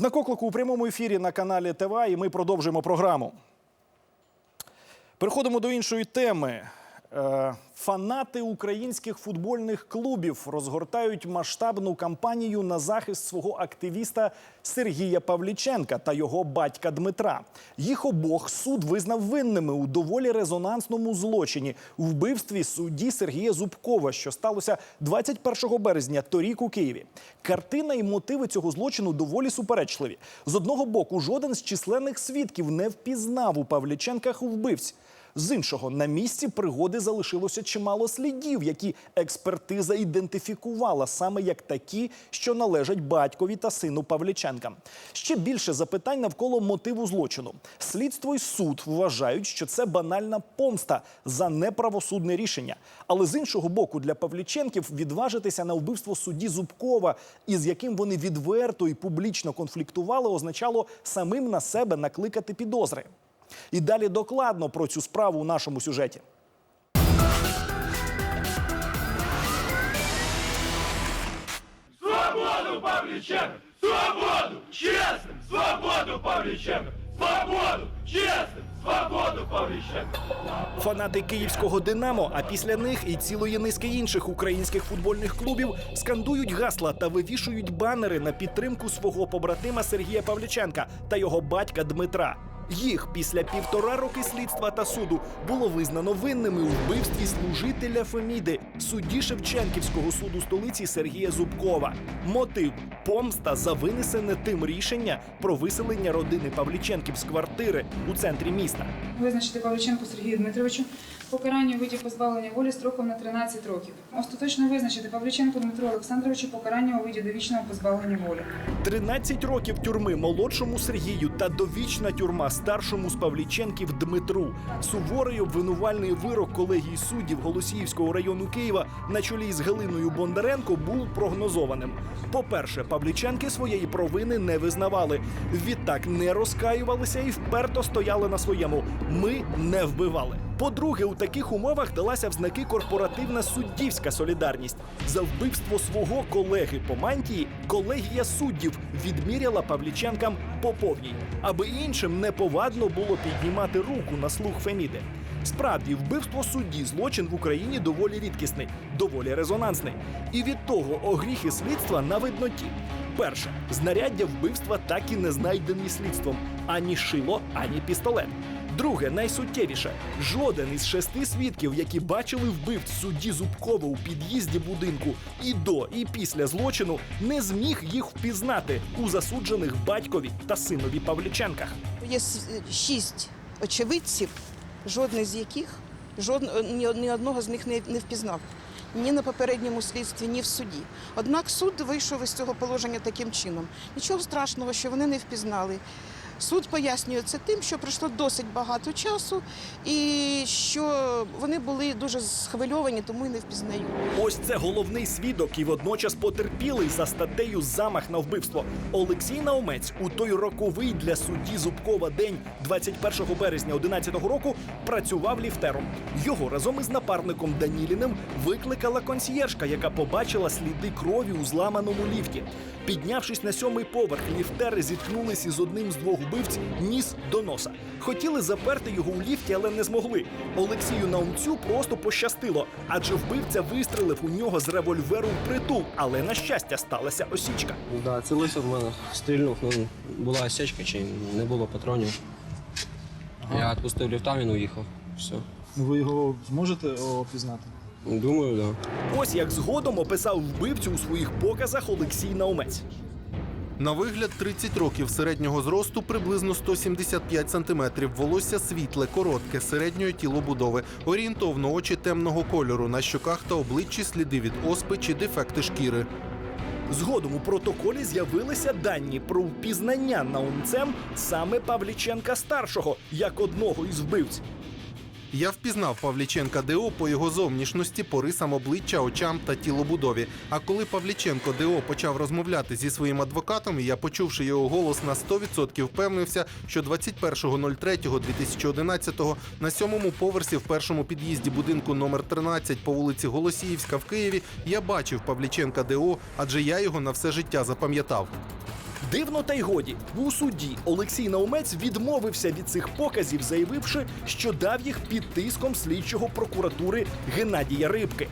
Знак оклику у прямому ефірі на каналі ТВА, і ми продовжуємо програму. Переходимо до іншої теми. Е, Фанати українських футбольних клубів розгортають масштабну кампанію на захист свого активіста Сергія Павліченка та його батька Дмитра. Їх обох суд визнав винними у доволі резонансному злочині вбивстві судді Сергія Зубкова, що сталося 21 березня торік у Києві. Картина і мотиви цього злочину доволі суперечливі. З одного боку, жоден з численних свідків не впізнав у Павліченках вбивць. З іншого, на місці пригоди залишилося чимало слідів, які експертиза ідентифікувала саме як такі, що належать батькові та сину Павліченка. Ще більше запитань навколо мотиву злочину. Слідство і суд вважають, що це банальна помста за неправосудне рішення. Але з іншого боку, для Павліченків відважитися на вбивство судді Зубкова, із яким вони відверто і публічно конфліктували, означало самим на себе накликати підозри. І далі докладно про цю справу у нашому сюжеті. Свободу Павліченко! Свободу! Чесним! Свободу Павліченко! Свободу! Чесним! Свободу Павліченко! Фанати київського Динамо, а після них і цілої низки інших українських футбольних клубів скандують гасла та вивішують банери на підтримку свого побратима Сергія Павліченка та його батька Дмитра. Їх після півтора роки слідства та суду було визнано винними у вбивстві служителя Феміди, судді Шевченківського суду столиці Сергія Зубкова. Мотив помста за винесене тим рішення про виселення родини Павліченків з квартири у центрі міста. Визначити Павліченку Сергію Дмитровичу покарання у виді позбавлення волі строком на 13 років. Остаточно визначити Павліченку Дмитру Олександровичу покарання у виді довічного позбавлення волі. 13 років тюрми молодшому Сергію та довічна тюрма старшому з Павліченків Дмитру. Суворий обвинувальний вирок колегії суддів Голосіївського району Києва на чолі з Галиною Бондаренко був прогнозованим. По-перше, Павліченки своєї провини не визнавали. Відтак не розкаювалися і вперто стояли на своєму. Ми не вбивали. По-друге, у таких умовах далася в знаки корпоративна суддівська солідарність. За вбивство свого колеги по мантії колегія суддів відміряла Павліченкам по повній, аби іншим неповадно було піднімати руку на слух Феміди. Справді, вбивство судді злочин в Україні доволі рідкісний, доволі резонансний. І від того огріхи слідства на видноті. Перше, знаряддя вбивства так і не знайдені слідством ані шило, ані пістолет. Друге, найсуттєвіше, жоден із шести свідків, які бачили вбивць судді Зубкова у під'їзді будинку і до, і після злочину, не зміг їх впізнати у засуджених батькові та синові Павліченках. Є шість очевидців, жодний з яких жод, ні, ні одного з них не, не впізнав. Ні на попередньому слідстві, ні в суді. Однак суд вийшов із цього положення таким чином. Нічого страшного, що вони не впізнали. Суд пояснює це тим, що пройшло досить багато часу, і що вони були дуже схвильовані, тому і не впізнають. Ось це головний свідок і водночас потерпілий за статтею замах на вбивство. Олексій Наумець у той роковий для судді Зубкова день 21 березня 11 року працював ліфтером. Його разом із напарником Даніліним викликала консьєржка, яка побачила сліди крові у зламаному ліфті. Піднявшись на сьомий поверх, ліфтери зіткнулись із одним з двох вбивць ніс до носа. Хотіли заперти його у ліфті, але не змогли. Олексію Наумцю просто пощастило, адже вбивця вистрелив у нього з револьверу в притул, але на щастя сталася осічка. Да, цілився в мене, стрільнув, ну була осечка чи не було патронів. Я відпустив ліфта, він уїхав. Все. Ви його зможете опізнати? Думаю, так. Да. Ось як згодом описав вбивцю у своїх показах Олексій Наумець. На вигляд 30 років середнього зросту, приблизно 175 сантиметрів. Волосся світле, коротке, середньої тілобудови, орієнтовно очі темного кольору, на щоках та обличчі сліди від оспи чи дефекти шкіри. Згодом у протоколі з'явилися дані про впізнання наумцем саме Павліченка старшого як одного із вбивць. Я впізнав Павліченка ДО по його зовнішності, по рисам обличчя, очам та тілобудові. А коли Павліченко ДО почав розмовляти зі своїм адвокатом, я, почувши його голос, на 100% впевнився, що 21.03.2011 на сьомому поверсі в першому під'їзді будинку номер 13 по вулиці Голосіївська в Києві я бачив Павліченка ДО, адже я його на все життя запам'ятав. Дивно та й годі у суді Олексій Наумець відмовився від цих показів, заявивши, що дав їх під тиском слідчого прокуратури Геннадія Рибки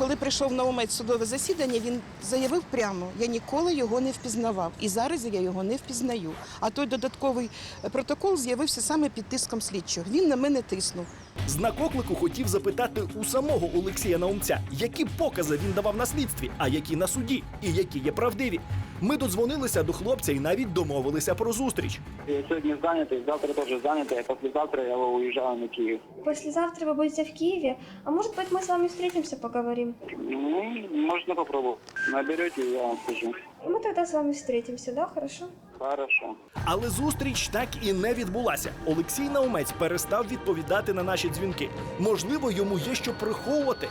Коли прийшов на умець судове засідання, він заявив прямо: я ніколи його не впізнавав, і зараз я його не впізнаю. А той додатковий е, протокол з'явився саме під тиском слідчого. Він на мене тиснув. Знак оклику хотів запитати у самого Олексія Наумця, які покази він давав на слідстві, а які на суді, і які є правдиві. Ми додзвонилися до хлопця і навіть домовилися про зустріч. Я сегодня занятый, завтра тоже занятый, а послезавтра я уезжаю на Киев. Послезавтра вы будете в Киеве, а может быть мы с вами встретимся, поговорим. Ну, можно попробовать. Наберете, я вам скажу. Мы тогда с вами встретимся, да, хорошо? Хорошо. Але зустріч так і не відбулася. Олексій Наумець перестав відповідати на наші дзвінки. Можливо, йому є що приховувати.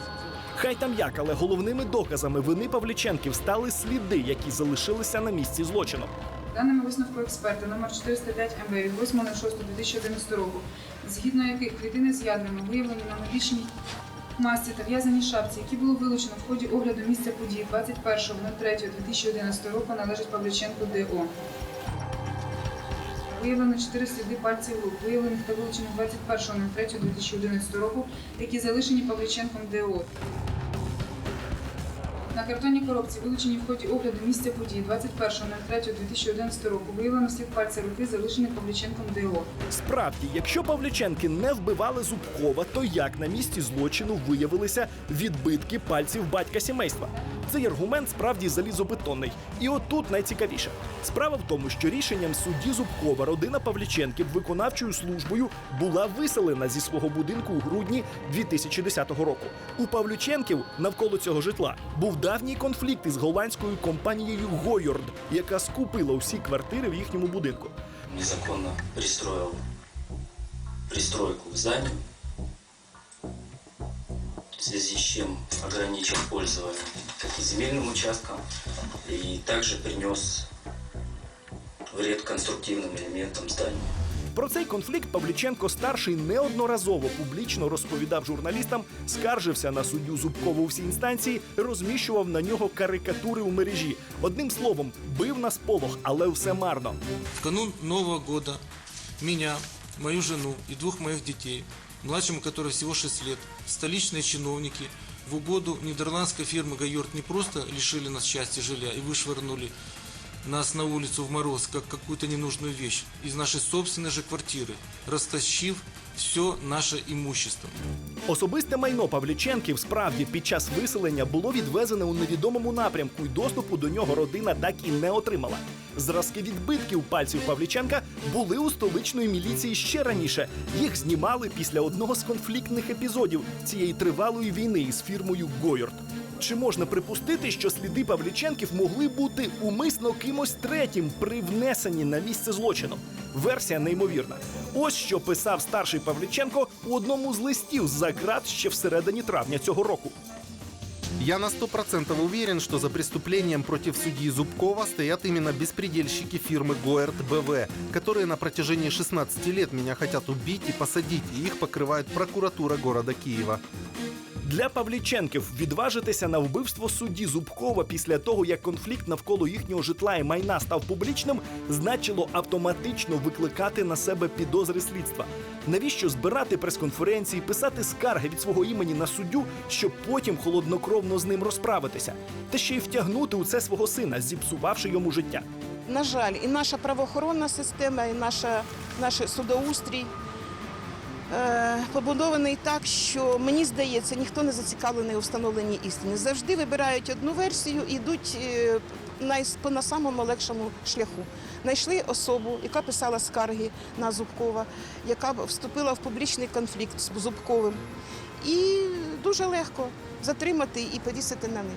Хай там як, але головними доказами вини Павліченків стали сліди, які залишилися на місці злочину. Даними висновку експерта номер 405 МВ від 8.06.2011 року, згідно яких клітини з ядрами виявлені на медичній масці та в'язаній шапці, які було вилучено в ході огляду місця події 21.03.2011 року, належить Павліченку ДО. Виявлено 4 сліди пальців рук, виявлених та вилучених 21.03.2011 року, які залишені Павліченком ДО. На картонній коробці, вилучені в ході огляду місця події 21.03.2011 року, виявлено слід пальця руки, залишений Павліченком ДО. Справді, якщо Павліченки не вбивали Зубкова, то як на місці злочину виявилися відбитки пальців батька сімейства? Цей аргумент справді залізобетонний. І отут найцікавіше. Справа в тому, що рішенням судді Зубкова родина Павліченків виконавчою службою була виселена зі свого будинку у грудні 2010 року. У Павлюченків навколо цього житла був давній конфлікт із голландською компанією Гойорд, яка скупила усі квартири в їхньому будинку. незаконно пристроил пристройку к зданию, в связи с чем ограничил пользование земельным участком и также принес вред конструктивным элементам здания. Про цей конфлікт Павліченко старший неодноразово публічно розповідав журналістам, скаржився на суддю Зубкову у всій інстанції, розміщував на нього карикатури у мережі. Одним словом, бив на сполох, але все марно. В канун Нового года меня, мою жену и двух моих детей, младшему которой всего 6 лет, столичные чиновники в угоду нидерландской фирмы «Гайорт» не просто лишили нас счастья жилья и вышвырнули нас на улицу в мороз, как какую-то ненужную вещь, из нашей собственной же квартиры, растащив все наше имущество. Особисте майно Павліченків справді під час виселення було відвезене у невідомому напрямку, і доступу до нього родина так і не отримала. Зразки відбитків пальців Павліченка були у столичної міліції ще раніше. Їх знімали після одного з конфліктних епізодів цієї тривалої війни із фірмою Гойорт. Чи можна припустити, що сліди Павліченків могли бути умисно кимось третім привнесені на місце злочину? Версія неймовірна. Ось що писав старший Павліченко у одному з листів за ґрат ще всередині травня цього року. Я на сто процентов уверен, что за преступлением против судьи Зубкова стоят именно беспредельщики фирмы Гоэрт БВ, которые на протяжении 16 лет меня хотят убить и посадить, и их покрывает прокуратура города Киева. Для Павліченків відважитися на вбивство судді Зубкова після того, як конфлікт навколо їхнього житла і майна став публічним, значило автоматично викликати на себе підозри слідства. Навіщо збирати прес-конференції, писати скарги від свого імені на суддю, щоб потім холоднокровно з ним розправитися, та ще й втягнути у це свого сина, зіпсувавши йому життя. На жаль, і наша правоохоронна система, і наша, наш судоустрій побудований так, що мені здається, ніхто не зацікавлений у встановленні істини. Завжди вибирають одну версію і йдуть е, по на самому легшому шляху. Знайшли особу, яка писала скарги на Зубкова, яка вступила в публічний конфлікт з Зубковим. І дуже легко затримати і повісити на них.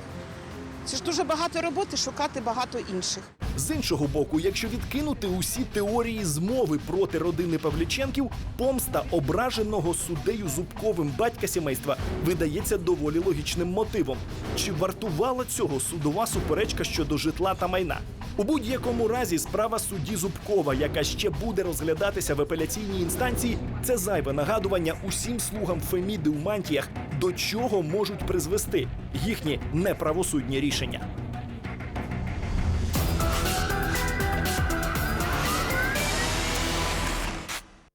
Це ж дуже багато роботи шукати багато інших. З іншого боку, якщо відкинути усі теорії змови проти родини Павліченків, помста ображеного суддею Зубковим батька сімейства видається доволі логічним мотивом. Чи вартувала цього судова суперечка щодо житла та майна? У будь-якому разі справа судді Зубкова, яка ще буде розглядатися в апеляційній інстанції, це зайве нагадування усім слугам Феміди у мантіях, до чого можуть призвести їхні неправосудні рішення.